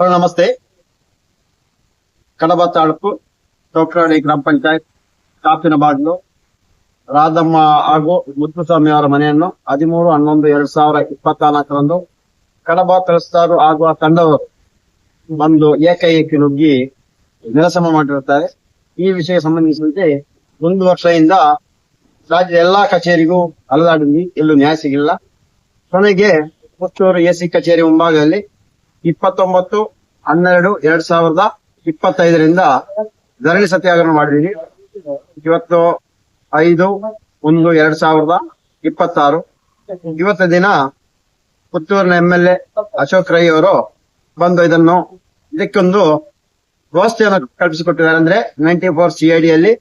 Hello, ನಮಸ್ತೆ. ಕಡಬ ತಾಲೂಕು ಚೌಕ್ರಾಡಿ ಗ್ರಾಮ ಪಂಚಾಯತ್ ಕಾಪಿನ ಬಾಗಿಲು. ರಾಧಮ್ಮ ಹಾಗೂ ಮುದ್ದುಸ್ವಾಮಿ ಅವರ ಮನೆಯನ್ನು ಹದಿಮೂರು, ಹನ್ನೊಂದು, ಎರಡ್ ಸಾವಿರ ಇಪ್ಪತ್ನಾಲ್ಕರಂದು ಕಡಬ ತಲಸ್ತಾರು ಆಗುವ ತಂಡವರು ಬಂದು ಏಕೈಕಿ ನುಗ್ಗಿ ನಿರಸನ ಮಾಡಿರುತ್ತಾರೆ. ಈ ವಿಷಯ ಸಂಬಂಧಿಸಿದಂತೆ ಒಂದು ವರ್ಷದಿಂದ ರಾಜ್ಯದ ಎಲ್ಲಾ ಕಚೇರಿಗೂ ಅಲದಾಡಿದ್ವಿ. ಎಲ್ಲೂ ನ್ಯಾಯ ಸಿಗಿಲ್ಲ ಕೊನೆಗೆ ಪುತ್ತೂರು ಎಸಿ ಕಚೇರಿ ಮುಂಭಾಗದಲ್ಲಿ ಇಪ್ಪತ್ತೊಂಬತ್ತು, ಹನ್ನೆರಡು, ಎರಡ್ ಸಾವಿರದ ಇಪ್ಪತ್ತೈದರಿಂದ ಧರಣಿ ಸತ್ಯಾಗ್ರಹ ಮಾಡಿದೀವಿ ಇವತ್ತು ಐದು, ಒಂದು, ಎರಡ್ ಸಾವಿರದ ಇಪ್ಪತ್ತಾರು. ಇವತ್ತು ದಿನ ಪುತ್ತೂರಿನ M L A Ashok Rai ಅವರು ಬಂದು ಇದನ್ನು ಇದಕ್ಕೊಂದು ವ್ಯವಸ್ಥೆಯನ್ನು ಕಲ್ಪಿಸಿಕೊಟ್ಟಿದ್ದಾರೆ. ಅಂದ್ರೆ ನೈನ್ಟಿ ಫೋರ್ ಸಿ ಐ ಡಿಯಲ್ಲಿ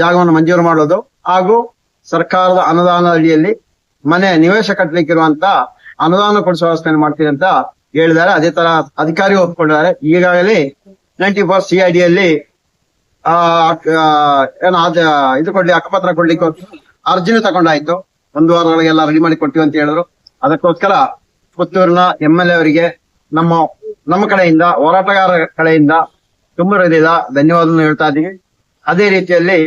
ಜಾಗವನ್ನು ಮಂಜೂರು ಮಾಡೋದು ಹಾಗೂ ಸರ್ಕಾರದ ಅನುದಾನ ಅಡಿಯಲ್ಲಿ ಮನೆ ನಿವೇಶ ಕಟ್ಟಲಿಕ್ಕಿರುವಂತ ಅನುದಾನ ಕೊಡಿಸುವ ವ್ಯವಸ್ಥೆಯನ್ನು ಮಾಡ್ತೀನಿ ಅಂತ ಹೇಳಿದ್ದಾರೆ. ಅದೇ ತರ ಅಧಿಕಾರಿ ಒಪ್ಕೊಂಡಿದ್ದಾರೆ. ಈಗಾಗಲೇ ninety four C I D ಅಲ್ಲಿ ಇದು ಕೊಡ್ಲಿ ಅಕ್ಕಪತ್ರ ಕೊಡ್ಲಿಕ್ಕೆ ಅರ್ಜಿನೂ ತಗೊಂಡಾಯ್ತು. ಒಂದು ವಾರದೊಳಗೆಲ್ಲ ರೆಡಿ ಮಾಡಿ ಕೊಟ್ಟಿವಿ ಅಂತ ಹೇಳಿದ್ರು. ಅದಕ್ಕೋಸ್ಕರ ಪುತ್ತೂರಿನ ಎಂ ಎಲ್ ಎ ಅವರಿಗೆ ನಮ್ಮ ನಮ್ಮ ಕಡೆಯಿಂದ ಹೋರಾಟಗಾರರ ಕಡೆಯಿಂದ ತುಂಬ ಹೃದಯದ ಧನ್ಯವಾದ ಹೇಳ್ತಾ ಇದ್ದೀವಿ ಅದೇ ರೀತಿಯಲ್ಲಿ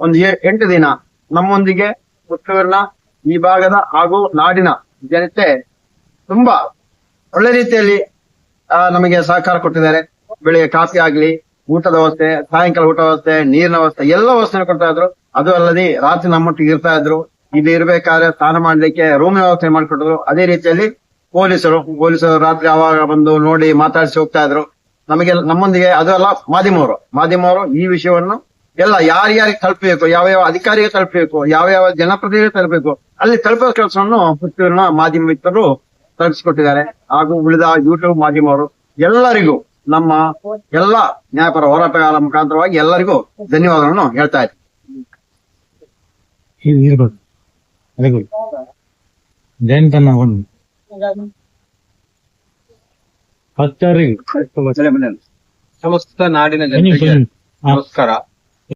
ಒಂದು ಎಂಟು ದಿನ ನಮ್ಮೊಂದಿಗೆ ಪುತ್ತೂರಿನ ಈ ಭಾಗದ ಹಾಗೂ ನಾಡಿನ ಜನತೆ ತುಂಬಾ ಒಳ್ಳೆ ರೀತಿಯಲ್ಲಿ ನಮಗೆ ಸಹಕಾರ ಕೊಟ್ಟಿದ್ದಾರೆ. ಬೆಳಿಗ್ಗೆ ಕಾಫಿ ಆಗ್ಲಿ, ಊಟದ ವ್ಯವಸ್ಥೆ, ಸಾಯಂಕಾಲ ಊಟ ವ್ಯವಸ್ಥೆ, ನೀರಿನ ವ್ಯವಸ್ಥೆ, ಎಲ್ಲ ವ್ಯವಸ್ಥೆ ಕೊಡ್ತಾ ಇದ್ರು. ಅದು ಅಲ್ಲದೆ ರಾತ್ರಿ ನಮ್ಮೊಟ್ಟಿಗೆ ಇರ್ತಾ ಇದ್ರು. ಇಲ್ಲಿ ಇರ್ಬೇಕಾದ್ರೆ ಸ್ನಾನ ಮಾಡ್ಲಿಕ್ಕೆ ರೂಮ್ ವ್ಯವಸ್ಥೆ ಮಾಡಿಕೊಟ್ಟಿದ್ರು. ಅದೇ ರೀತಿಯಲ್ಲಿ ಪೊಲೀಸರು ಪೊಲೀಸರು ರಾತ್ರಿ ಆವಾಗ ಬಂದು ನೋಡಿ ಮಾತಾಡಿಸಿ ಹೋಗ್ತಾ ಇದ್ರು. ನಮಗೆ, ನಮ್ಮೊಂದಿಗೆ, ಅದು ಅಲ್ಲ ಮಾಧ್ಯಮವರು ಮಾಧ್ಯಮವರು ಈ ವಿಷಯವನ್ನು ಎಲ್ಲ ಯಾರ್ಯಾರಿಗೆ ತಲುಪಬೇಕು ಯಾವ ಯಾವ ಅಧಿಕಾರಿಗೆ ತಲುಪಬೇಕು ಯಾವ ಯಾವ ಜನಪ್ರತಿನಿಧಿಗೆ ತಲುಪಬೇಕು, ಅಲ್ಲಿ ತಲುಪೋ ಕೆಲಸವನ್ನು ಮಾಧ್ಯಮ ಮಿತ್ರರು ತಲುಪಿಸಿಕೊಟ್ಟಿದ್ದಾರೆ ಹಾಗೂ ಉಳಿದ ಯೂಟ್ಯೂಬ್ ಮಾಧ್ಯಮವರು ಎಲ್ಲರಿಗೂ ನಮ್ಮ ಎಲ್ಲ ನ್ಯಾಯಪರ ಹೋರಾಟಗಾರರ ಮುಖಾಂತರವಾಗಿ ಎಲ್ಲರಿಗೂ ಧನ್ಯವಾದಗಳನ್ನು ಹೇಳ್ತಾ ಇದ್ದೀನಿ. ಒಂದು ಸಮಸ್ತ ನಾಡಿನ ಜನತೆಗೆ ನಮಸ್ಕಾರ.